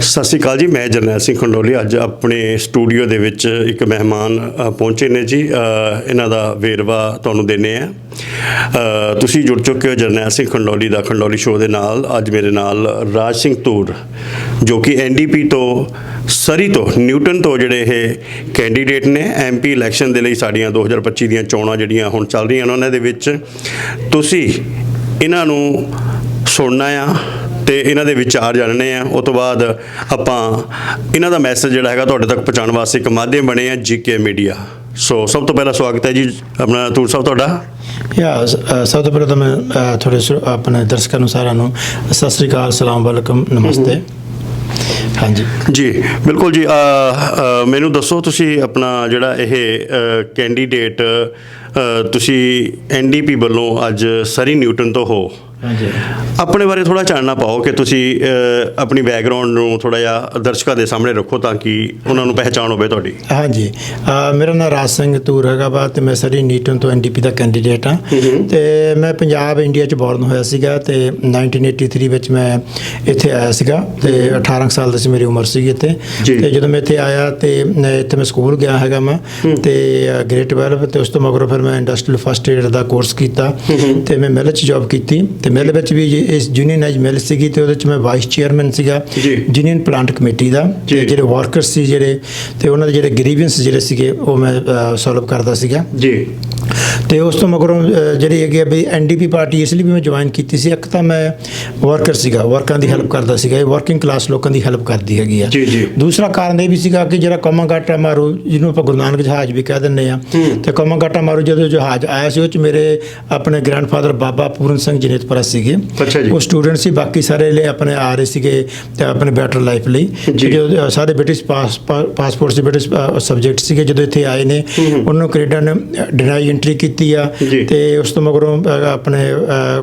ਸਤਿ ਸ਼੍ਰੀ ਅਕਾਲ ਜੀ, ਮੈਂ ਜਰਨੈਲ ਸਿੰਘ ਖੰਡੋਲੀ। ਅੱਜ ਆਪਣੇ ਸਟੂਡੀਓ ਦੇ ਵਿੱਚ ਇੱਕ ਮਹਿਮਾਨ ਪਹੁੰਚੇ ਨੇ ਜੀ। ਇਹਨਾਂ ਦਾ ਵੇਰਵਾ ਤੁਹਾਨੂੰ ਦੇਣੇ ਆ। ਤੁਸੀਂ ਜੁੜ ਚੁੱਕੇ ਹੋ ਜਰਨੈਲ ਸਿੰਘ ਖੰਡੋਲੀ ਦਾ ਖੰਡੋਲੀ ਸ਼ੋਅ ਦੇ ਨਾਲ। ਅੱਜ ਮੇਰੇ ਨਾਲ ਰਾਜ ਸਿੰਘ ਤੂਰ ਜੋ ਕਿ ਐਨਡੀਪੀ ਤੋਂ, ਸਰੀ ਤੋਂ, ਨਿਊਟਨ ਤੋਂ ਜਿਹੜੇ ਇਹ ਕੈਂਡੀਡੇਟ ਨੇ। ਐਮਪੀ ਇਲੈਕਸ਼ਨ ਦੇ ਲਈ ਸਾਡੀਆਂ 2025 ਦੀਆਂ ਚੋਣਾਂ ਜਿਹੜੀਆਂ ਹੁਣ ਚੱਲ ਰਹੀਆਂ ਉਹਨਾਂ ਦੇ ਵਿੱਚ। ਤੁਸੀਂ ਇਹਨਾਂ ਨੂੰ ਸੁਣਨਾ ਆ। ਤੇ ਇਹਨਾਂ ਦੇ ਵਿਚਾਰ ਜਾਣਨੇ ਆ। ਉਸ ਤੋਂ ਬਾਅਦ ਆਪਾਂ ਇਹਨਾਂ ਦਾ ਮੈਸੇਜ ਜਿਹੜਾ ਹੈਗਾ ਤੁਹਾਡੇ ਤੱਕ ਪਹੁੰਚਾਉਣ ਵਾਸਤੇ ਇੱਕ ਮਾਧਿਅਮ ਬਣੇ ਆ ਜੀਕੇ ਮੀਡੀਆ ਸੋ ਸਭ ਤੋਂ ਪਹਿਲਾਂ ਸਵਾਗਤ ਹੈ ਜੀ। ਆਪਣਾ ਤੂਰ ਸਾਹਿਬ ਤੁਹਾਡਾ। ਯਾ ਸਭ ਤੋਂ ਪਹਿਲਾਂ ਤਾਂ ਮੈਂ ਤੁਹਾਡੇ ਆਪਣੇ ਦਰਸ਼ਕਾਂ ਨੂੰ ਸਾਰਿਆਂ ਨੂੰ ਸਤਿ ਸ੍ਰੀ ਅਕਾਲ ਸਲਾਮ ਵਾਲੇਕਮ ਨਮਸਤੇ। ਹਾਂਜੀ। ਜੀ ਬਿਲਕੁਲ ਜੀ ਮੈਨੂੰ ਦੱਸੋ ਤੁਸੀਂ ਆਪਣਾ ਜਿਹੜਾ ਇਹ ਕੈਂਡੀਡੇਟ ਤੁਸੀਂ ਐਨਡੀਪੀ ਵੱਲੋਂ ਅੱਜ ਸਰੀ ਨਿਊਟਨ ਤੋਂ ਹੋ। ਹਾਂਜੀ। ਆਪਣੇ ਬਾਰੇ ਥੋੜਾ ਜਾਣਨਾ ਪਾਓ ਕਿ ਤੁਸੀਂ ਆਪਣੀ ਬੈਕਗ੍ਰਾਉਂਡ ਨੂੰ ਥੋੜਾ ਜਿਹਾ ਦਰਸ਼ਕਾਂ ਦੇ ਸਾਹਮਣੇ ਰੱਖੋ ਤਾਂ ਕਿ ਉਹਨਾਂ ਨੂੰ ਪਹਿਚਾਣ ਹੋਵੇ ਤੁਹਾਡੀ। ਹਾਂਜੀ। ਮੇਰਾ ਨਾਮ ਰਾਜ ਸਿੰਘ ਤੂਰ ਹੈਗਾ ਵਾ ਤੇ ਮੈਂ ਸਰੀ ਨੀਟਨ ਤੋਂ ਐਨਡੀਪੀ ਦਾ ਕੈਂਡੀਡੇਟ ਹਾਂ। ਤੇ ਮੈਂ ਪੰਜਾਬ ਇੰਡੀਆ ਚ ਬੋਰਨ ਹੋਇਆ ਸੀਗਾ ਤੇ 1983 ਵਿੱਚ ਮੈਂ ਇੱਥੇ ਆਇਆ ਸੀਗਾ ਤੇ 18 ਕੁ ਸਾਲ ਦੀ ਸੀ ਮੇਰੀ ਉਮਰ ਸੀਗੀ ਇੱਥੇ। ਤੇ ਜਦੋਂ ਮੈਂ ਇੱਥੇ ਆਇਆ ਤੇ ਮੈਂ ਇੱਥੇ ਮੈਂ ਸਕੂਲ ਗਿਆ ਹੈਗਾ ਮੈਂ ਤੇ ਗ੍ਰੇਡ 12 ਤੇ ਉਸ ਤੋਂ ਮਗਰੋਂ ਫਿਰ ਮੈਂ ਇੰਡਸਟਰੀਅਲ ਫਸਟ ਏਡ ਦਾ ਕੋਰਸ ਕੀਤਾ ਤੇ ਮੈਂ ਮਿਲ ਚ ਜੌਬ ਕੀਤੀ ਤੇ ਮਿਲ ਵਿੱਚ ਵੀ ਜੀ ਇਸ ਯੂਨੀਅਨਾਈਜ਼ ਮਿਲ ਸੀਗੀ ਤੇ ਉਹਦੇ ਚ ਮੈਂ ਵਾਈਸ ਚੇਅਰਮੈਨ ਸੀਗਾ। ਯੂਨੀਅਨ ਪਲਾਂਟ ਕਮੇਟੀ ਦਾ। ਤੇ ਜਿਹੜੇ ਵਰਕਰਸ ਸੀ ਜਿਹੜੇ ਤੇ ਉਹਨਾਂ ਦੇ ਜਿਹੜੇ ਗ੍ਰੀਵੈਂਸ ਜਿਹੜੇ ਸੀਗੇ ਉਹ ਮੈਂ ਸੋਲਵ ਕਰਦਾ ਸੀਗਾ। ਜੀ। ਤੇ ਉਸ ਤੋਂ ਮਗਰੋਂ ਜਿਹੜੀ ਹੈਗੀ ਵੀ ਐਨਡੀਪੀ ਪਾਰਟੀ ਇਸ ਲਈ ਵੀ ਮੈਂ ਜੁਆਇਨ ਕੀਤੀ ਸੀ। ਇੱਕ ਤਾਂ ਮੈਂ ਵਰਕਰ ਸੀਗਾ ਵਰਕਾਂ ਦੀ ਹੈਲਪ ਕਰਦਾ ਸੀਗਾ। ਇਹ ਵਰਕਿੰਗ ਕਲਾਸ ਲੋਕਾਂ ਦੀ ਹੈਲਪ ਕਰਦੀ ਹੈਗੀ ਆ। ਜੀ, ਜੀ। ਦੂਸਰਾ ਕਾਰਨ ਇਹ ਵੀ ਸੀਗਾ ਕਿ ਜਿਹੜਾ ਕੌਮਾ ਗਾਟਾ ਮਾਰੂ ਜਿਹਨੂੰ ਆਪਾਂ ਗੁਰੂ ਨਾਨਕ ਜਹਾਜ਼ ਵੀ ਕਹਿ ਦਿੰਦੇ ਆ ਤੇ ਕੌਮਾ ਗਾਟਾ ਮਾਰੂ ਜਦੋਂ ਜਹਾਜ਼ ਆਇਆ ਸੀ ਉਹ ਚ ਮੇਰੇ ਆਪਣੇ ਗ੍ਰੈਂਡਫਾਦਰ ਬਾਬਾ ਪੂਰਨ ਸਿੰਘ ਜਨੇਤਪੁਰਾ ਸੀਗੇ ਅੱਛਾ ਜੀ। ਉਹ ਸਟੂਡੈਂਟ ਸੀ ਬਾਕੀ ਸਾਰੇ ਲਈ ਆਪਣੇ ਆ ਰਹੇ ਸੀਗੇ ਤੇ ਆਪਣੇ ਬੈਟਰ ਲਾਈਫ ਲਈ ਜੀ। ਤੇ ਜੋ ਅ, ਸਾਰੇ ਬ੍ਰਿਟਿਸ਼ ਪਾਸ ਪਾਸਪੋਰਟ ਸੀ ਬ੍ਰਿਟਿਸ਼ ਸਬਜੈਕਟ ਸੀਗੇ ਜਦੋਂ ਇੱਥੇ ਆਏ ਨੇ ਉਹਨਾਂ ਨੂੰ ਕੈਨੇਡਾ ਨੇ ਡਿਨਾਈ ਐਂਟਰੀ ਕੀਤੀ ਆ। ਤੇ ਉਸ ਤੋਂ ਮਗਰੋਂ ਆਪਣੇ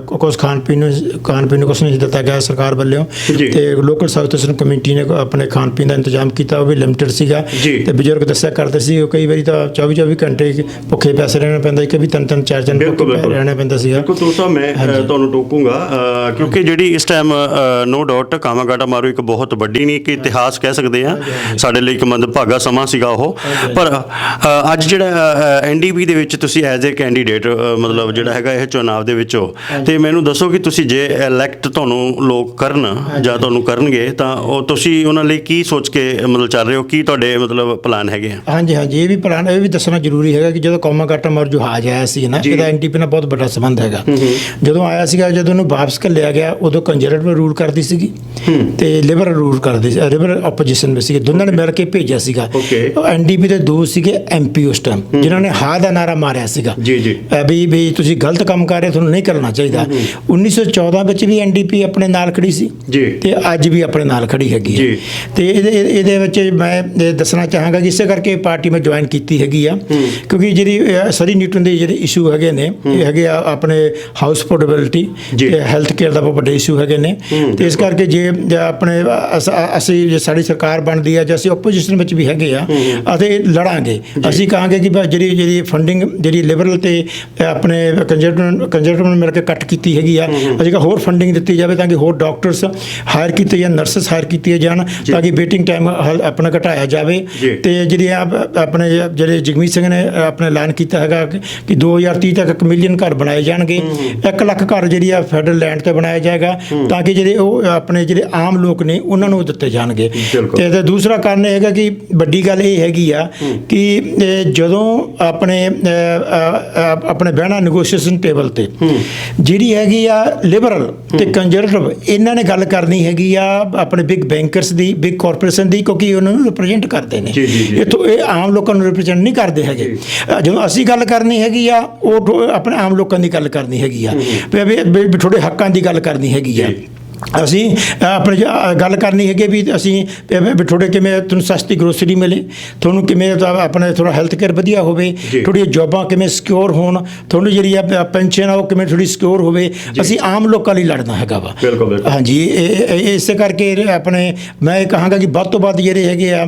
ਕੁਛ ਖਾਣ ਪੀਣ ਨੂੰ ਖਾਣ ਪੀਣ ਨੂੰ ਕੁਛ ਨਹੀਂ ਦਿੱਤਾ ਗਿਆ ਸਰਕਾਰ ਵੱਲੋਂ। ਤੇ ਲੋਕਲ ਸਾਊਥ ਕਮਿਊਨਿਟੀ ਨੇ ਆਪਣੇ ਖਾਣ ਪੀਣ ਦਾ ਇੰਤਜ਼ਾਮ ਕੀਤਾ ਉਹ ਵੀ ਲਿਮਟਿਡ ਸੀਗਾ। ਤੇ ਬਜ਼ੁਰਗ ਦੱਸਿਆ ਕਰਦੇ ਸੀ ਉਹ ਕਈ ਵਾਰੀ ਤਾਂ 24 24 ਘੰਟੇ ਭੁੱਖੇ ਪੈਸੇ ਰਹਿਣਾ ਪੈਂਦਾ ਸੀ ਕभी ਤਿੰਨ ਤਿੰਨ ਚਾਰ ਚਾਰ ਬਿਲਕੁਲ। ਰਹਿਣਾ ਪੈਂਦਾ ਸੀਗਾ ਬਿਲਕੁਲ ਤੂੰ ਸਾਹਿਬ ਮੈਂ ਤੁਹਾਨੂੰ ਟੋਕੂੰਗਾ ਅ, ਕਿਉਂਕਿ ਜਿਹੜੀ ਇਸ ਟਾਈਮ ਨੋ ਡਾਊਟ ਕਾਮਾਗਾਟਾ ਮਾਰੂ ਇੱਕ ਬਹੁਤ ਵੱਡੀ ਨਹੀਂ ਕਿ ਇਤਿਹਾਸ ਕਹਿ ਸਕਦੇ ਆ ਸਾਡੇ ਲਈ ਇੱਕ ਮੰਦਭਾਗਾ ਸਮਾਂ ਸੀਗਾ ਉਹ। ਪਰ ਅੱਜ ਜਿਹੜਾ ਐਨਡੀਪੀ ਦੇ ਵਿੱਚ ਤੁਸੀਂ ਐਜ਼ ਅ ਕੈਂਡੀਡੇਟ ਮਤਲਬ ਜਿਹੜਾ ਹੈਗਾ ਇਹ ਚੁਣਾਵ ਦੇ ਵਿੱਚ ਹੋ। ਤੇ ਮੈਨੂੰ ਦੱਸੋ ਕਿ ਤੁਸੀਂ ਜੇ ਇਲੈਕਟ ਤੁਹਾਨੂੰ ਲੋਕ ਕਰਨ ਜਾਂ ਤੁਹਾਨੂੰ ਕਰਨਗੇ ਤਾਂ ਉਹ ਤੁਸੀਂ ਉਹਨਾਂ ਲਈ ਕੀ ਸੋਚ ਕੇ ਮਤਲਬ ਚੱਲ ਰਹੇ ਹੋ? ਕੀ ਤੁਹਾਡੇ ਮਤਲਬ ਪਲਾਨ ਹੈਗੇ ਆ? ਹਾਂਜੀ ਹਾਂਜੀ ਇਹ ਵੀ ਪਲਾਨ ਇਹ ਵੀ ਦੱਸਣਾ ਜ਼ਰੂਰੀ ਹੈਗਾ ਕਿ ਜਦੋਂ ਕੌਮਾ ਕਾਟਾ ਮਰ ਜਹਾਜ਼ ਆਇਆ ਸੀ ਨਾ। ਇਹਦਾ ਐਨਟੀਪੀ ਨਾਲ ਬਹੁਤ ਵੱਡਾ ਸੰਬੰਧ ਹੈਗਾ। ਜਦੋਂ ਆਇਆ ਸੀਗਾ ਜਦੋਂ ਉਹਨੂੰ ਵਾਪਸ ਘੱਲਿਆ ਗਿਆ ਉਦੋਂ ਕੰਜ਼ਰਵੇਟਿਵ ਰੂਲ ਕਰਦੀ ਸੀਗੀ ਤੇ ਲਿਬਰਲ ਰੂਲ ਕਰਦੀ ਸੀ ਲਿਬਰਲ ਆਪੋਜੀਸ਼ਨ ਵਿੱਚ ਸੀਗੇ ਦੋਨਾਂ ਨੇ ਮਿਲ ਕੇ ਭੇਜਿਆ ਸੀਗਾ. ਐਨਡੀਪੀ ਦੇ ਦੋ ਸੀਗੇ ਐਮਪੀ ਉਸ ਟਾਈਮ ਜਿਨ੍ਹਾਂ ਨੇ ਹਾਂ ਦਾ ਨਾਰਾ ਮਾਰਿਆ ਸੀਗਾ ਜੀ, ਜੀ। ਵੀ ਵੀ ਤੁਸੀਂ ਗਲਤ ਕੰਮ ਕਰ ਰਹੇ ਤੁਹਾਨੂੰ ਨਹੀਂ ਕਰਨਾ ਚਾਹੀਦਾ 1914 ਵਿੱਚ ਵੀ ਐਨਡੀਪੀ ਆਪਣੇ ਨਾਲ ਖੜੀ ਸੀ ਜੀ। ਤੇ ਅੱਜ ਵੀ ਆਪਣੇ ਨਾਲ ਖੜੀ ਹੈਗੀ ਜੀ। ਹੈ ਤੇ ਇਹਦੇ ਇਹਦੇ ਵਿੱਚ ਮੈਂ ਦੱਸਣਾ ਚਾਹਾਂਗਾ ਕਿ ਇਸੇ ਕਰਕੇ ਪਾਰਟੀ ਮੈਂ ਜੁਆਇਨ ਕੀਤੀ ਹੈਗੀ ਆ ਕਿਉਂਕਿ ਜਿਹੜੀ ਸਰੀ ਨਿਊਟਨ ਦੇ ਜਿਹੜੇ ਇਸ਼ੂ ਹੈਗੇ ਨੇ ਇਹ ਹੈਗੇ ਆ ਆਪਣੇ ਹਾਊਸ ਪੋਰਟੇਬਿਲਿਟੀ। ਤੇ ਹੈਲਥ ਕੇਅਰ ਦਾ ਬਹੁਤ ਵੱਡੇ ਇਸ਼ੂ ਹੈਗੇ ਨੇ। ਤੇ ਇਸ ਕਰਕੇ ਜੇ ਜੇ ਆਪਣੇ ਅਸ- ਜੇ ਸਾਡੀ ਸਰਕਾਰ ਬਣਦੀ ਹੈ ਜੇ ਅਸੀਂ ਆਪੋਜੀਸ਼ਨ ਵਿੱਚ ਵੀ ਹੈਗੇ ਆ ਅਤੇ ਲੜਾਂਗੇ। ਅਸੀਂ ਕਹਾਂਗੇ ਕਿ ਜਿਹੜੀ ਜਿਹੜੀ ਫੰਡਿੰਗ ਜਿਹੜੀ ਲਿਬਰਲ ਤੇ ਆਪਣੇ ਕੰਜ਼ਰਵੇਟਿਵ ਕੰਜ਼ਰਵੇਟਿਵ ਮਿਲ ਕੇ ਕੱਟ ਕੀਤੀ ਹੈਗੀ ਆ ਅਸੀਂ ਕਹਾ ਹੋਰ ਫੰਡਿੰਗ ਦਿੱਤੀ ਜਾਵੇ ਤਾਂ ਕਿ ਹੋਰ ਡਾਕਟਰਸ ਹਾਇਰ ਕੀਤੇ ਜਾਣ ਨਰਸਸ ਹਾਇਰ ਕੀਤੀਆਂ ਜਾਣ ਤਾਂ ਕਿ ਵੇਟਿੰਗ ਟਾਈਮ ਆਪਣਾ ਘਟਾਇਆ ਜਾਵੇ। ਜੀ। ਤੇ ਜਿਹੜੀ ਆ ਆਪਣੇ ਜਿਹੜੇ ਜਗਮੀਤ ਸਿੰਘ ਨੇ ਆਪਣੇ ਐਲਾਨ ਕੀਤਾ ਹੈਗਾ ਕਿ 2030 ਤੱਕ 1 ਮਿਲੀਅਨ ਘਰ ਬਣਾਏ ਜਾਣਗੇ। 1 ਲੱਖ ਘਰ ਜਿਹੜੀ ਆ ਫੈਡਰਲ ਲੈਂਡ ਤੇ ਬਣਾਇਆ ਜਾਏਗਾ ਤਾਂ ਕਿ ਜਿਹੜੇ ਉਹ ਆਪਣੇ ਜਿਹੜੇ ਆਮ ਲੋਕ ਨੇ ਉਹਨਾਂ ਨੂੰ ਦਿੱਤੇ ਜਾਣਗੇ। ਤੇ ਤੇ ਦੂਸਰਾ ਕਾਰਨ ਇਹ ਹੈਗਾ ਕਿ ਵੱਡੀ ਗੱਲ ਇਹ ਹੈਗੀ ਆ ਕਿ ਜਦੋਂ ਆਪਣੇ ਆਪਣੇ ਬਹਿਣਾ ਨੈਗੋਸ਼ੀਏਸ਼ਨ ਟੇਬਲ ਤੇ ਜਿਹੜੀ ਹੈਗੀ ਆ ਲਿਬਰਲ ਤੇ ਕੰਜ਼ਰਵੇਟਿਵ ਇਹਨਾਂ ਨੇ ਗੱਲ ਕਰਨੀ ਹੈਗੀ ਆ ਆਪਣੇ ਬਿਗ ਬੈਂਕਰਸ ਦੀ ਬਿਗ ਕਾਰਪੋਰੇਸ਼ਨ ਦੀ ਕਿਉਂਕਿ ਉਹਨਾਂ ਨੂੰ ਰਿਪਰੈਜ਼ੈਂਟ ਕਰਦੇ ਨੇ। ਇੱਥੋਂ ਇਹ ਆਮ ਲੋਕਾਂ ਨੂੰ ਰਿਪਰੈਜ਼ੈਂਟ ਨਹੀਂ ਕਰਦੇ ਹੈਗੇ। ਜਦੋਂ ਅਸੀਂ ਗੱਲ ਕਰਨੀ ਹੈਗੀ ਆ ਉਹ ਆਪਣੇ ਆਮ ਲੋਕਾਂ ਦੀ ਗੱਲ ਕਰਨੀ ਹੈਗੀ ਆ। ਵੀ ਵੀ- ਵੀ ਵੀ ਤੁਹਾਡੇ ਹੱਕਾਂ ਦੀ ਗੱਲ ਕਰਨੀ ਹੈਗੀ ਆ। ਅਸੀਂ ਆਪਣੇ ਗੱਲ ਕਰਨੀ ਹੈਗੀ ਵੀ ਅਸੀਂ ਤੁਹਾਡੇ ਕਿਵੇਂ ਤੁਹਾਨੂੰ ਸਸਤੀ ਗਰੋਸਰੀ ਮਿਲੇ ਤੁਹਾਨੂੰ ਕਿਵੇਂ ਆਪਣੇ ਥੋੜਾ ਹੈਲਥ ਕੇਅਰ ਵਧੀਆ ਹੋਵੇ। ਤੁਹਾਡੀਆਂ ਜੌਬਾਂ ਕਿਵੇਂ ਸਿਕਿਉਰ ਹੋਣ ਤੁਹਾਨੂੰ ਜਿਹੜੀ ਆ ਪੈਨਸ਼ਨ ਆ ਉਹ ਕਿਵੇਂ ਥੋੜੀ ਸਿਕਿਉਰ ਹੋਵੇ ਅਸੀਂ ਆਮ ਲੋਕਾਂ ਲਈ ਲੜਨਾ ਹੈਗਾ ਵਾ। ਹਾਂਜੀ ਇਸੇ ਕਰਕੇ ਆਪਣੇ ਮੈਂ ਇਹ ਕਹਾਂਗਾ ਕਿ ਵੱਧ ਤੋਂ ਵੱਧ ਜਿਹੜੇ ਹੈਗੇ ਆ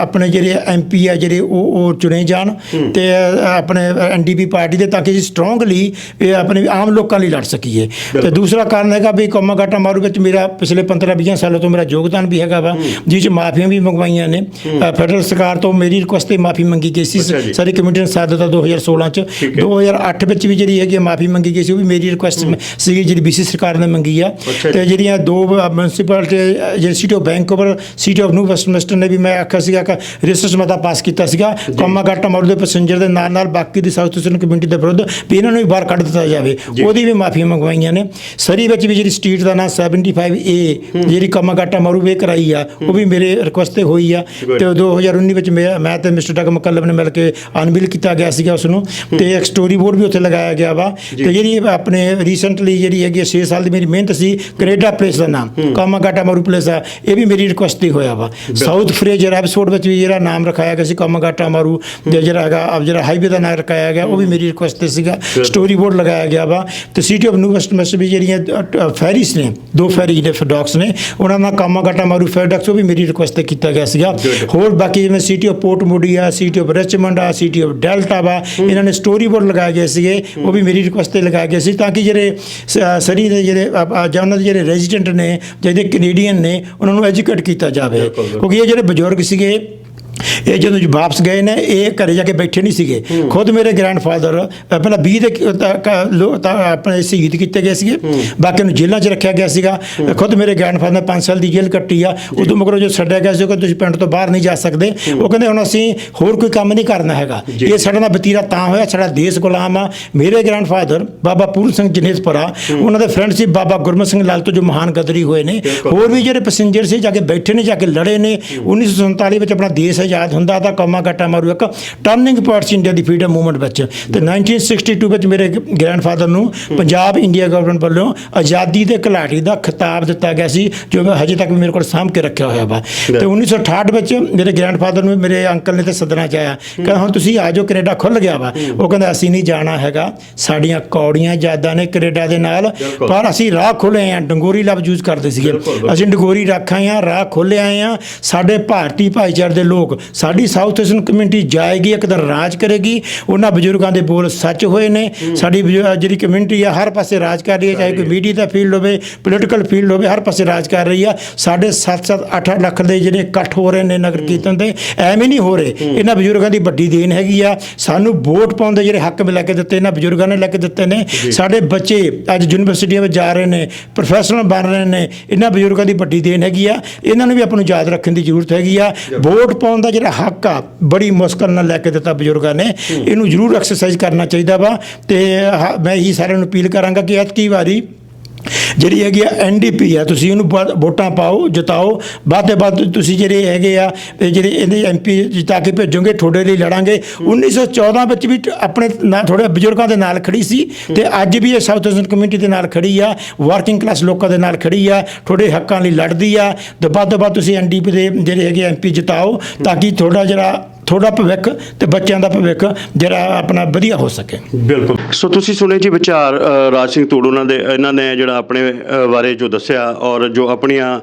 ਆਪਣੇ ਜਿਹੜੇ ਐਮਪੀ ਆ ਜਿਹੜੇ ਉਹ ਉਹ ਚੁਣੇ ਜਾਣ ਤੇ ਆਪਣੇ ਐਨਡੀਪੀ ਪਾਰਟੀ ਦੇ ਤਾਂ ਕਿ ਸਟਰੋਂਗਲੀ ਆਪਣੇ ਆਮ ਲੋਕਾਂ ਲਈ ਲੜ ਸਕੀਏ। ਤੇ ਦੂਸਰਾ ਕਾਰਨ ਹੈਗਾ ਵੀ ਕੌਮਾ ਘਾਟਾ ਮਾਰੂ ਵਿੱਚ ਮੇਰਾ ਪਿਛਲੇ 15 20 ਸਾਲਾਂ ਤੋਂ ਮੇਰਾ ਯੋਗਦਾਨ ਵੀ ਹੈਗਾ ਵਾ। ਜਿਸ ਚ ਮਾਫੀਆਂ ਵੀ ਮੰਗਵਾਈਆਂ ਨੇ। ਫੈਡਰਲ ਸਰਕਾਰ ਤੋਂ ਮੇਰੀ ਰਿਕੁਐਸਟ ਤੇ ਮਾਫੀ ਮੰਗੀ ਗਈ ਸੀ। ਸਾਰੀ ਕਮੇਟੀ ਨੇ ਸਾਥ ਦਿੱਤਾ 2016 ਚ। ਠੀਕ ਹੈ। 2008 ਵਿੱਚ ਵੀ ਜਿਹੜੀ ਹੈਗੀ ਮਾਫੀ ਮੰਗੀ ਗਈ ਸੀ ਉਹ ਵੀ ਮੇਰੀ ਰਿਕੁਐਸਟ ਸੀਗੀ ਜਿਹੜੀ ਬੀਸੀ ਸਰਕਾਰ ਨੇ ਮੰਗੀ ਆ। ਤੇ ਜਿਹੜੀਆਂ ਦੋ municipality city of Vancouver city of New Westminster ਨੇ ਵੀ ਮੈਂ ਆਖਿਆ ਸੀਗਾ ਕਿ ਰਿਸਰਚ ਮਤਾ ਪਾਸ ਕੀਤਾ ਸੀਗਾ। ਕਮਾ ਘਾਟਾ ਮਾਰੂ ਦੇ ਪੈਸੇਂਜਰ ਦੇ ਨਾਲ ਨਾਲ ਬਾਕੀ ਦੀ ਸਾਊਥ ਈਸਟਰਨ ਕਮਿਊਨਿਟੀ ਦੇ ਵਿਰੁੱਧ ਵੀ ਇਹਨਾਂ ਨੂੰ ਵੀ ਬਾਹਰ ਕੱਢ ਦਿੱਤਾ ਜਾਵੇ। ਉਹਦੀ ਵੀ ਮਾਫੀ ਮੰਗਵਾਈਆਂ ਨੇ। ਸਰੀ ਵਿੱਚ ਵੀ ਜਿਹੜੀ ਸਟਰੀਟ ਦਾ ਨਾਮ 75A ਜਿਹੜੀ ਕਮਾ ਮਾਰੂ ਵੇ ਕਰਾਈ ਆ ਉਹ ਵੀ ਮੇਰੇ ਰਿਕੁਐਸਟ ਤੇ ਹੋਈ ਆ. ਤੇ 2019 ਵਿੱਚ ਮੈਂ ਤੇ ਮਿਸਟਰ ਡਗ ਮਕਲਬ ਨੇ ਮਿਲ ਕੇ ਅਨਬਿਲ ਕੀਤਾ ਗਿਆ ਸੀਗਾ ਉਸ ਨੂੰ ਤੇ ਇੱਕ ਸਟੋਰੀ ਬੋਰਡ ਵੀ ਉੱਥੇ ਲਗਾਇਆ ਗਿਆ ਵਾ। ਤੇ ਜਿਹੜੀ ਆਪਣੇ ਰੀਸੈਂਟਲੀ ਜਿਹੜੀ ਹੈਗੀ 6 ਸਾਲ ਦੀ ਮੇਰੀ ਮਿਹਨਤ ਸੀ ਕੈਨੇਡਾ ਪਲੇਸ ਦਾ ਨਾਮ ਕਾਮਾਗਾਟਾ ਮਾਰੂ ਪਲੇਸ ਆ ਇਹ ਵੀ ਮੇਰੀ ਰਿਕੁਐਸਟ ਤੇ ਹੋਇਆ ਵਾ। ਸਾਊਥ ਫਰੇਜਰ ਐਪੀਸੋਡ ਵਿੱਚ ਵੀ ਜਿਹੜਾ ਨਾਮ ਰਖਾਇਆ ਗਿਆ ਸੀ ਕਾਮਾਗਾਟਾ ਮਾਰੂ ਤੇ ਜਿਹੜਾ ਹੈਗਾ ਅਬ ਜਿਹੜਾ ਹਾਈਵੇ ਦਾ ਨਾਮ ਰਖਾਇਆ ਗਿਆ ਉਹ ਵੀ ਮੇਰੀ ਰਿਕੁਐਸਟ ਤੇ ਸੀਗਾ। ਸਟੋਰੀ ਬੋਰਡ ਲਗਾਇਆ ਗਿਆ ਵਾ। ਤੇ ਸਿਟੀ ਆਫ ਨਿਊ ਵੈਸਟਮਿੰਸਟਰ ਵੀ ਜਿਹੜੀਆਂ ਫੈਰੀਸ ਨੇ ਦੋ ਫੈਰੀ ਜਿਹੜੇ ਫਡੌਕਸ ਨੇ ਉਹਨਾਂ ਦਾ ਕਾਮਾਗਾਟਾ ਮਾਰੂ ਫੈਡਕਸ ਉਹ ਵੀ ਮੇਰੀ ਰਿਕੁਐਸਟ ਤੇ ਕੀਤਾ ਗਿਆ ਸੀਗਾ. ਹੋਰ ਬਾਕੀ ਜਿਵੇਂ ਸਿਟੀ ਆਫ ਪੋਰਟ ਮੋਡੀ ਆ ਸਿਟੀ ਆਫ ਰਿਚਮੰਡ ਆ ਸਿਟੀ ਆਫ ਡੈਲਟਾ ਵਾ ਇਹਨਾਂ ਨੇ ਸਟੋਰੀ ਬੋਰਡ ਲਗਾਏ ਗਏ ਸੀਗੇ ਉਹ ਵੀ ਮੇਰੀ ਰਿਕੁਐਸਟ ਤੇ ਲਗਾਏ ਗਏ ਸੀ ਤਾਂ ਕਿ ਜਿਹੜੇ ਸਰੀ ਦੇ ਜਿਹੜੇ ਜਾਂ ਉਹਨਾਂ ਦੇ ਜਿਹੜੇ ਰੈਜ਼ੀਡੈਂਟ ਨੇ ਜਿਹੜੇ ਕੈਨੇਡੀਅਨ ਨੇ ਉਹਨਾਂ ਨੂੰ ਐਜੂਕੇਟ ਕੀਤਾ ਜਾਵੇ। ਕਿਉਂਕਿ ਇਹ ਜਿਹੜੇ ਬਜ਼ੁਰਗ ਸੀਗੇ ਇਹ ਜਦੋਂ ਜੀ ਵਾਪਸ ਗਏ ਨੇ ਇਹ ਘਰੇ ਜਾ ਕੇ ਬੈਠੇ ਨਹੀਂ ਸੀਗੇ। ਖੁਦ ਮੇਰੇ ਗ੍ਰੈਂਡਫਾਦਰ ਪਹਿਲਾਂ 20 ਦੇ ਕ- ਕ- ਆਪਣੇ ਸ਼ਹੀਦ ਕੀਤੇ ਗਏ ਸੀਗੇ। ਬਾਕੀ ਨੂੰ ਜੇਲ੍ਹਾਂ 'ਚ ਰੱਖਿਆ ਗਿਆ ਸੀਗਾ। ਖੁਦ ਮੇਰੇ ਗ੍ਰੈਂਡਫਾਦਰ ਨੇ 5 ਸਾਲ ਦੀ ਜੇਲ੍ਹ ਕੱਟੀ ਆ। ਉਦੋਂ ਮਗਰੋਂ ਜੋ ਛੱਡਿਆ ਗਿਆ ਸੀ ਕਹਿੰਦੇ ਤੁਸੀਂ ਪਿੰਡ ਤੋਂ ਬਾਹਰ ਨਹੀਂ ਜਾ ਸਕਦੇ। ਉਹ ਕਹਿੰਦੇ ਹੁਣ ਅਸੀਂ ਹੋਰ ਕੋਈ ਕੰਮ ਨਹੀਂ ਕਰਨਾ ਹੈਗਾ। ਇਹ ਸਾਡਾ ਨਾਲ ਵਤੀਰਾ ਤਾਂ ਹੋਇਆ ਸਾਡਾ ਦੇਸ਼ ਗੁਲਾਮ ਆ। ਮੇਰੇ ਗ੍ਰੈਂਡਫਾਦਰ ਬਾਬਾ ਪੂਰਨ ਸਿੰਘ ਜਨੇਤਪੁਰਾ ਉਹਨਾਂ ਦੇ ਫਰੈਂਡ ਸੀ ਬਾਬਾ ਗੁਰਮਤ ਸਿੰਘ ਲਾਲ ਤੋਂ ਜੋ ਮਹਾਨ ਗਦਰੀ ਹੋਏ ਨੇ। ਹੋਰ ਵੀ ਜਿਹੜੇ ਪੈਸੇਂਜਰ ਸੀ ਜਾ ਕੇ ਬੈਠੇ ਨੇ ਜਾ ਕੇ ਲੜੇ ਨੇ। 1947 ਵਿੱਚ ਆਪਣਾ ਦੇਸ਼ ਆਜ਼ਾਦ ਹੁੰਦਾ ਤਾਂ ਕੌਮਾ ਘਾਟਾ ਮਾਰੂ ਇੱਕ ਟਰਨਿੰਗ ਪੁਆਇੰਟ ਸੀ ਇੰਡੀਆ ਦੀ ਫਰੀडम ਮੂਵਮੈਂਟ ਵਿੱਚ। ਤੇ 1962 ਵਿੱਚ ਮੇਰੇ ਗ੍ਰੈਂਡਫਾਦਰ ਨੂੰ ਪੰਜਾਬ ਇੰਡੀਆ ਗਵਰਨਮੈਂਟ ਵੱਲੋਂ ਆਜ਼ਾਦੀ ਦੇ ਘਲਾਟੀ ਦਾ ਖਿਤਾਬ ਦਿੱਤਾ ਗਿਆ ਸੀ ਜੋ ਮੈਂ ਹਜੇ ਤੱਕ ਮੇਰੇ ਕੋਲ ਸਾਂਭ ਕੇ ਰੱਖਿਆ ਹੋਇਆ ਵਾ। ਤੇ 1968 ਵਿੱਚ ਮੇਰੇ ਗ੍ਰੈਂਡਫਾਦਰ ਨੂੰ ਮੇਰੇ ਅੰਕਲ ਨੇ ਤੇ ਸੱਦਣਾ ਚਾਹਿਆ। ਕਹਿੰਦਾ ਹੁਣ ਤੁਸੀਂ ਆ ਜਾਓ ਕੈਨੇਡਾ ਖੁੱਲ ਗਿਆ ਵਾ। ਉਹ ਕਹਿੰਦਾ ਅਸੀਂ ਨਹੀਂ ਜਾਣਾ ਹੈਗਾ। ਸਾਡੀਆਂ ਕੌੜੀਆਂ ਯਾਦਾਂ ਨੇ ਕੈਨੇਡਾ ਦੇ ਨਾਲ। ਪਰ ਅਸੀਂ ਰਾਹ ਖੋਲੇ ਆ। ਡੰਗੋਰੀ ਲਫ਼ਜ਼ ਯੂਜ਼ ਕਰਦੇ ਸੀਗੇ। ਅਸੀਂ ਡੰਗੋਰੀ ਰੱਖ ਆਏ ਆ ਰਾਹ ਖੋਲੇ ਆਏ ਆ। ਸਾਡੇ ਭਾਰਤੀ ਭਾਈਚਾਰੇ ਦੇ ਲੋਕ ਸਾਡੀ ਸਾਊਥ ਏਸ਼ੀਅਨ ਕਮਿਊਨਿਟੀ ਜਾਏਗੀ ਇੱਕ ਦਿਨ ਰਾਜ ਕਰੇਗੀ। ਉਹਨਾਂ ਬਜ਼ੁਰਗਾਂ ਦੇ ਬੋਲ ਸੱਚ ਹੋਏ ਨੇ। ਸਾਡੀ ਬਜ਼ੁ- ਜਿਹੜੀ ਕਮਿਊਨਿਟੀ ਆ ਹਰ ਪਾਸੇ ਰਾਜ ਕਰ ਰਹੀ ਹੈ ਚਾਹੇ ਕੋਈ ਮੀਡੀਆ ਦਾ ਫੀਲਡ ਹੋਵੇ ਪੋਲੀਟੀਕਲ ਫੀਲਡ ਹੋਵੇ ਹਰ ਪਾਸੇ ਰਾਜ ਕਰ ਰਹੀ ਆ। ਸਾਡੇ 7-7 8 ਲੱਖ ਦੇ ਜਿਹੜੇ ਇਕੱਠ ਹੋ ਰਹੇ ਨੇ ਨਗਰ ਕੀਰਤਨ ਤੇ ਐਵੇਂ ਨਹੀਂ ਹੋ ਰਹੇ। ਇਹਨਾਂ ਬਜ਼ੁਰਗਾਂ ਦੀ ਵੱਡੀ ਦੇਣ ਹੈਗੀ ਆ। ਸਾਨੂੰ ਵੋਟ ਪਾਉਣ ਦੇ ਜਿਹੜੇ ਹੱਕ ਮਿਲ ਕੇ ਦਿੱਤੇ ਇਹਨਾਂ ਬਜ਼ੁਰਗਾਂ ਨੇ ਲੈ ਕੇ ਦਿੱਤੇ ਨੇ। ਸਾਡੇ ਬੱਚੇ ਅੱਜ ਯੂਨੀਵਰਸਿਟੀਆਂ ਵਿੱਚ ਜਾ ਰਹੇ ਨੇ ਪ੍ਰੋਫੈਸ਼ਨਲ ਬਣ ਰਹੇ ਨੇ। ਇਹਨਾਂ ਬਜ਼ੁਰਗਾਂ ਦੀ ਵੱਡੀ ਦੇਣ ਹੈਗੀ ਆ। ਇਹਨਾਂ ਨੂੰ ਵੀ ਆਪਾਂ ਨੂੰ ਯਾਦ ਰੱਖਣ ਦੀ ਜ਼ਰੂਰਤ ਹੈਗੀ ਆ। ਵੋਟ ਪਾਉਣ ਦਾ ਜਿਹੜਾ ਹੱਕ ਆ ਬੜੀ ਮੁਸ਼ਕਲ ਨਾਲ ਲੈ ਕੇ ਦਿੱਤਾ ਬਜ਼ੁਰਗਾਂ ਨੇ। ਇਹਨੂੰ ਜ਼ਰੂਰ ਐਕਸਰਸਾਈਜ਼ ਕਰਨਾ ਚਾਹੀਦਾ ਵਾ ਤੇ ਹ- ਮੈਂ ਇਹੀ ਸਾਰਿਆਂ ਨੂੰ ਅਪੀਲ ਕਰਾਂਗਾ ਕਿ ਐਤਕੀ ਵਾਰੀ ਜਿਹੜੀ ਹੈਗੀ ਆ ਐਨਡੀਪੀ ਆ ਤੁਸੀਂ ਇਹਨੂੰ ਵ- ਵੋਟਾਂ ਪਾਓ ਜਿਤਾਓ। ਵੱਧ ਤੋਂ ਵੱਧ ਤੁਸੀਂ ਜਿਹੜੇ ਹੈਗੇ ਆ ਜਿਹੜੇ ਇਹਦੇ ਐਮਪੀ ਜਿਤਾ ਕੇ ਭੇਜੋਗੇ ਤੁਹਾਡੇ ਲਈ ਲੜਾਂਗੇ। 1914 ਵਿੱਚ ਵੀ ਆਪਣੇ ਥੋੜੇ ਬਜ਼ੁਰਗਾਂ ਦੇ ਨਾਲ ਖੜੀ ਸੀ ਤੇ ਅੱਜ ਵੀ ਇਹ ਸਾਊਥ ਏਸ਼ੀਅਨ ਕਮਿਊਨਿਟੀ ਦੇ ਨਾਲ ਖੜੀ ਆ ਵਰਕਿੰਗ ਕਲਾਸ ਲੋਕਾਂ ਦੇ ਨਾਲ ਖੜੀ ਆ ਤੁਹਾਡੇ ਹੱਕਾਂ ਲਈ ਲੜਦੀ ਆ। ਤੇ ਵੱਧ ਤੋਂ ਵੱਧ ਤੁਸੀਂ ਐਨਡੀਪੀ ਦੇ ਜਿਹੜੇ ਹੈਗੇ ਐਮਪੀ ਜਿਤਾਓ ਤਾਂ ਕਿ ਤੁਹਾਡਾ ਜਿਹੜਾ ਤੁਹਾਡਾ ਭਵਿੱਖ ਤੇ ਬੱਚਿਆਂ ਦਾ ਭਵਿੱਖ ਜਿਹੜਾ ਆਪਣਾ ਵਧੀਆ ਹੋ ਸਕੇ। ਬਿਲਕੁਲ। ਸੋ ਤੁਸੀਂ ਸੁਣੇ ਜੀ ਵਿਚਾਰ ਰਾਜ ਸਿੰਘ ਤੂੜੂ ਉਹਨਾਂ ਦੇ ਇਹਨਾਂ ਨੇ ਜਿਹੜਾ ਆਪਣੇ ਬਾਰੇ ਜੋ ਦੱਸਿਆ ਔਰ ਜੋ ਆਪਣੀਆਂ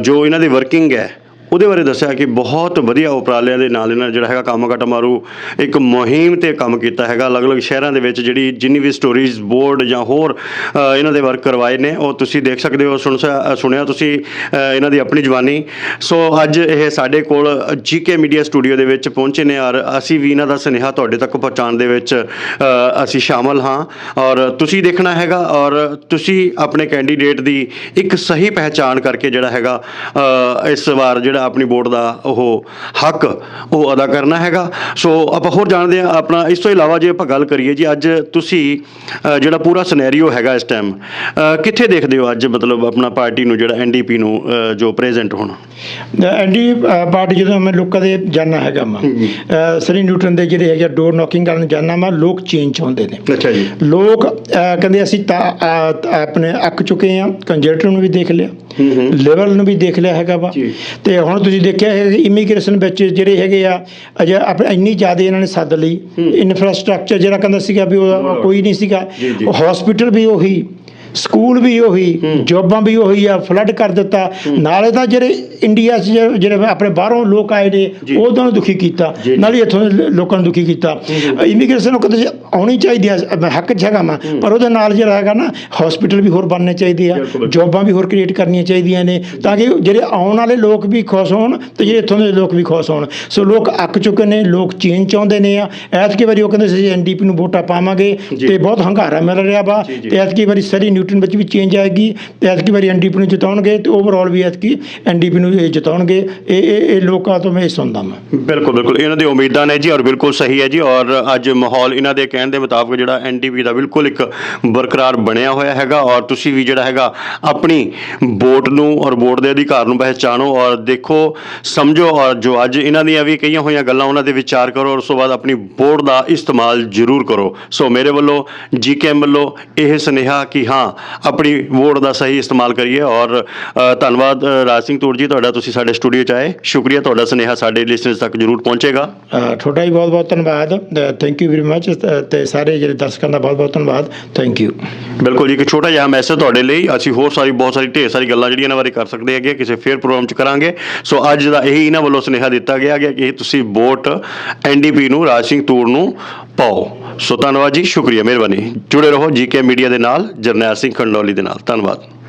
ਜੋ ਇਹਨਾਂ ਦੀ ਵਰਕਿੰਗ ਹੈ ਉਹਦੇ ਬਾਰੇ ਦੱਸਿਆ ਕਿ ਬਹੁਤ ਵਧੀਆ ਉਪਰਾਲਿਆਂ ਦੇ ਨਾਲ ਇਹਨਾਂ ਜਿਹੜਾ ਹੈਗਾ ਕੰਮ ਘਟ ਮਾਰੂ ਇੱਕ ਮੁਹਿੰਮ ਤੇ ਕੰਮ ਕੀਤਾ ਹੈਗਾ। ਅਲੱਗ-ਅਲੱਗ ਸ਼ਹਿਰਾਂ ਦੇ ਵਿੱਚ ਜਿਹੜੀ ਜਿੰਨੀ ਵੀ ਸਟੋਰੀਜ਼ ਬੋਰਡ ਜਾਂ ਹੋਰ ਇਹਨਾਂ ਦੇ ਵਰਕ ਕਰਵਾਏ ਨੇ, ਉਹ ਤੁਸੀਂ ਦੇਖ ਸਕਦੇ ਹੋ, ਸੁਣ ਸ- ਸੁਣਿਆ ਤੁਸੀਂ ਇਹਨਾਂ ਦੀ ਆਪਣੀ ਜਵਾਨੀ। ਸੋ ਅੱਜ ਇਹ ਸਾਡੇ ਕੋਲ ਜੀਕੇ ਮੀਡੀਆ ਸਟੂਡੀਓ ਦੇ ਵਿੱਚ ਪਹੁੰਚੇ ਨੇ ਔਰ ਅਸੀਂ ਵੀ ਇਹਨਾਂ ਦਾ ਸੁਨੇਹਾ ਤੁਹਾਡੇ ਤੱਕ ਪਹੁੰਚਾਉਣ ਦੇ ਵਿੱਚ ਅਸੀਂ ਸ਼ਾਮਲ ਹਾਂ। ਔਰ ਤੁਸੀਂ ਦੇਖਣਾ ਹੈਗਾ ਔਰ ਤੁਸੀਂ ਆਪਣੇ ਕੈਂਡੀਡੇਟ ਦੀ ਇੱਕ ਸਹੀ ਪਹਿਚਾਣ ਕਰਕੇ ਜਿਹੜਾ ਹੈਗਾ ਇਸ ਵਾਰ ਜਿਹੜਾ ਆਪਣੀ ਵੋਟ ਦਾ ਉਹ ਹੱਕ ਉਹ ਅਦਾ ਕਰਨਾ ਹੈਗਾ। ਸੋ ਆਪਾਂ ਹੋਰ ਜਾਣਦੇ ਹਾਂ ਆਪਣਾ ਇਸ ਤੋਂ ਇਲਾਵਾ ਜੇ ਆਪਾਂ ਗੱਲ ਕਰੀਏ ਜੀ ਅੱਜ ਤੁਸੀਂ ਜਿਹੜਾ ਪੂਰਾ ਸਿਨੈਰੀਓ ਹੈਗਾ ਇਸ ਟਾਈਮ ਕਿੱਥੇ ਦੇਖਦੇ ਹੋ ਅੱਜ ਮਤਲਬ ਆਪਣਾ ਪਾਰਟੀ ਨੂੰ ਜਿਹੜਾ ਐਨਡੀਪੀ ਨੂੰ ਜੋ ਪ੍ਰੈਜ਼ੈਂਟ ਹੋਣਾ? ਐਨਡੀ ਪਾਰਟੀ ਜਦੋਂ ਮੈਂ ਲੋਕਾਂ ਦੇ ਜਾਣਾ ਹੈਗਾ ਮੈਂ ਸਰੀ ਨਿਊਟਨ ਦੇ ਜਿਹੜੇ ਹੈਗੇ ਡੋਰ ਨੌਕਿੰਗ ਕਰਨ ਜਾਣਾ ਮੈਂ ਲੋਕ ਚੇਂਜ ਚਾਹੁੰਦੇ ਨੇ। ਅੱਛਾ ਜੀ। ਲੋਕ ਕਹਿੰਦੇ ਅਸੀਂ ਤਾਂ ਆਪਣੇ ਅੱਕ ਚੁੱਕੇ ਹਾਂ ਕੰਜਰਟਰ ਨੂੰ ਵੀ ਦੇਖ ਲਿਆ। ਲੈਵਲ ਨੂੰ ਵੀ ਦੇਖ ਲਿਆ ਹੈਗਾ ਵਾ। ਤੇ ਹੁਣ ਤੁਸੀਂ ਦੇਖਿਆ ਹੈ ਇਮੀਗ੍ਰੇਸ਼ਨ ਵਿੱਚ ਜਿਹੜੇ ਹੈਗੇ ਆ ਅਜੇ ਆਪਣੇ ਇੰਨੀ ਜ਼ਿਆਦਾ ਇਹਨਾਂ ਨੇ ਸੱਦ ਲਈ। ਇਨਫਰਾਸਟ੍ਰਕਚਰ ਜਿਹੜਾ ਕਹਿੰਦਾ ਸੀਗਾ ਵੀ ਉਹ ਕੋਈ ਨਹੀਂ ਸੀਗਾ। ਹਸਪੀਟਲ ਵੀ ਉਹੀ। ਸਕੂਲ ਵੀ ਉਹੀ ਜੋਬਾਂ ਵੀ ਉਹੀ ਆ ਫਲੱਡ ਕਰ ਦਿੱਤਾ। ਨਾਲੇ ਤਾਂ ਜਿਹੜੇ ਇੰਡੀਆ 'ਚ ਜਿਹੜੇ- ਆਪਣੇ ਬਾਹਰੋਂ ਲੋਕ ਆਏ ਨੇ ਉਹਨਾਂ ਨੂੰ ਦੁਖੀ ਕੀਤਾ। ਨਾਲੇ ਇੱਥੋਂ ਦੇ ਲੋਕਾਂ ਨੂੰ ਦੁਖੀ ਕੀਤਾ। ਇਮੀਗ੍ਰੇਸ਼ਨ ਨੂੰ ਕਦੇ ਆਉਣੀ ਚਾਹੀਦੀ ਆ ਹੱਕ ਹੈਗਾ ਮੈਂ ਪਰ ਉਹਦੇ ਨਾਲ ਜਿਹੜਾ ਹੈਗਾ ਨਾ ਹਸਪੀਟਲ ਵੀ ਹੋਰ ਬਣਨੇ ਚਾਹੀਦੇ ਆ ਜੋਬਾਂ ਵੀ ਹੋਰ ਕ੍ਰੀਏਟ ਕਰਨੀਆਂ ਚਾਹੀਦੀਆਂ ਨੇ ਤਾਂ ਕਿ ਜਿਹੜੇ ਆਉਣ ਵਾਲੇ ਲੋਕ ਵੀ ਖੁਸ਼ ਹੋਣ ਤੇ ਜਿਹੜੇ ਇੱਥੋਂ ਦੇ ਲੋਕ ਵੀ ਖੁਸ਼ ਹੋਣ। ਸੋ ਲੋਕ ਅੱਕ ਚੁੱਕੇ ਨੇ ਲੋਕ ਚੇਂਜ ਚਾਹੁੰਦੇ ਨੇ ਆ। ਐਤਕੀ ਵਾਰੀ ਉਹ ਕਹਿੰਦੇ ਸੀ ਐਨਡੀਪੀ ਨੂੰ ਵੋਟਾਂ ਪਾਵਾਂਗੇ ਤੇ ਬਹੁਤ ਹੰਗਾਰਾ ਮਿਲ ਰਿਹਾ ਵਾ ਤੇ ਐਤਕੀ ਵਾਰੀ ਸਰੀ ਨਿਊਟਨ ਵਿੱਚ ਵੀ ਚੇਂਜ ਆਏਗੀ ਤੇ ਐਤਕੀ ਵਾਰੀ ਐਨਡੀਪੀ ਨੂੰ ਜਿਤਾਉਣਗੇ ਤੇ ਓਵਰਆਲ ਵੀ ਐਤਕੀ ਐਨਡੀਪੀ ਨੂੰ ਇਹ ਜਿਤਾਉਣਗੇ। ਇਹ ਇਹ ਇਹ ਲੋਕਾਂ ਤੋਂ ਮੈਂ ਇਹ ਸੁਣਦਾ ਮੈਂ। ਬਿਲਕੁਲ ਬਿਲਕੁਲ। ਇਹਨਾਂ ਦੀ ਉਮੀਦਾਂ ਨੇ ਜੀ ਔਰ ਬਿਲਕੁਲ ਸਹੀ ਹੈ ਜੀ ਔਰ ਅੱਜ ਮਾਹੌਲ ਇਹਨਾਂ ਦੇ ਕਹਿਣ ਦੇ ਮੁਤਾਬਕ ਜਿਹੜਾ ਐਨਡੀਪੀ ਦਾ ਬਿਲਕੁਲ ਇੱਕ ਬਰਕਰਾਰ ਬਣਿਆ ਹੋਇਆ ਹੈਗਾ ਔਰ ਤੁਸੀਂ ਵੀ ਜਿਹੜਾ ਹੈਗਾ ਆਪਣੀ ਵੋਟ ਨੂੰ ਔਰ ਵੋਟ ਦੇ ਅਧਿਕਾਰ ਨੂੰ ਪਹਿਚਾਣੋ ਔਰ ਦੇਖੋ, ਸਮਝੋ ਔਰ ਜੋ ਅੱਜ ਇਹਨਾਂ ਦੀਆਂ ਵੀ ਕਈਆਂ ਹੋਈਆਂ ਗੱਲਾਂ ਉਹਨਾਂ ਦੇ ਵਿਚਾਰ ਕਰੋ ਔਰ ਉਸ ਤੋਂ ਬਾਅਦ ਆਪਣੀ ਵੋਟ ਦਾ ਇਸਤੇਮਾਲ ਜ਼ਰੂਰ ਕਰੋ। ਸੋ ਮੇਰੇ ਵੱਲੋਂ ਜੀਕੇਐਮ ਵੱਲੋਂ ਇਹ ਸੁਨੇਹਾ ਕਿ ਹਾਂ ਆਪਣੀ ਵੋਟ ਦਾ ਸਹੀ ਇਸਤੇਮਾਲ ਕਰੀਏ ਔਰ ਧੰਨਵਾਦ ਰਾਜ ਸਿੰਘ ਤੂਰ ਜੀ ਤੁਹਾਡਾ ਤੁਸੀਂ ਸਾਡੇ ਸਟੂਡੀਓ 'ਚ ਆਏ। ਸ਼ੁਕਰੀਆ ਤੁਹਾਡਾ ਸੁਨੇਹਾ ਸਾਡੇ ਲਿਸਨਰਸ ਤੱਕ ਜ਼ਰੂਰ ਪਹੁੰਚੇਗਾ। ਤੁਹਾਡਾ ਵੀ ਬਹੁਤ ਬਹੁਤ ਧੰਨਵਾਦ ਥੈਂਕ ਯੂ ਵੈਰੀ ਮੱਚ ਤੇ ਸਾਰੇ ਜਿਹੜੇ ਦਰਸ਼ਕਾਂ ਦਾ ਬਹੁਤ ਬਹੁਤ ਧੰਨਵਾਦ। ਥੈਂਕ ਯੂ ਬਿਲਕੁਲ ਜੀ ਇੱਕ ਛੋਟਾ ਜਿਹਾ ਮੈਸੇਜ ਤੁਹਾਡੇ ਲਈ। ਅਸੀਂ ਹੋਰ ਸਾਰੀ ਬਹੁਤ ਸਾਰੀ ਢੇਰ ਸਾਰੀ ਗੱਲਾਂ ਜਿਹੜੀਆਂ ਇਹਨਾਂ ਬਾਰੇ ਕਰ ਸਕਦੇ ਹੈਗੇ ਕਿਸੇ ਫੇਰ ਪ੍ਰੋਗਰਾਮ 'ਚ ਕਰਾਂਗੇ। ਸੋ ਅੱਜ ਦਾ ਇਹੀ ਇਹਨਾਂ ਵੱਲੋਂ ਸੁਨੇਹਾ ਦਿੱਤਾ ਗਿਆ ਗਿਆ ਕਿ ਤੁਸੀਂ ਵੋਟ ਐਨਡੀਪੀ ਨੂੰ ਰਾਜ ਸਿੰਘ ਤੂਰ ਨੂੰ ਪਾਓ। ਸੋ ਧੰਨਵਾਦ ਜੀ, ਸ਼ੁਕਰੀਆ, ਮਿਹਰਬਾਨੀ। ਜੁੜੇ ਰਹੋ ਜੀਕੇ ਮੀਡੀਆ ਦੇ ਨਾਲ, ਜਰਨੈਲ ਸਿੰਘ ਖੰਡੌਲੀ ਦੇ ਨਾਲ। ਧੰਨਵਾਦ।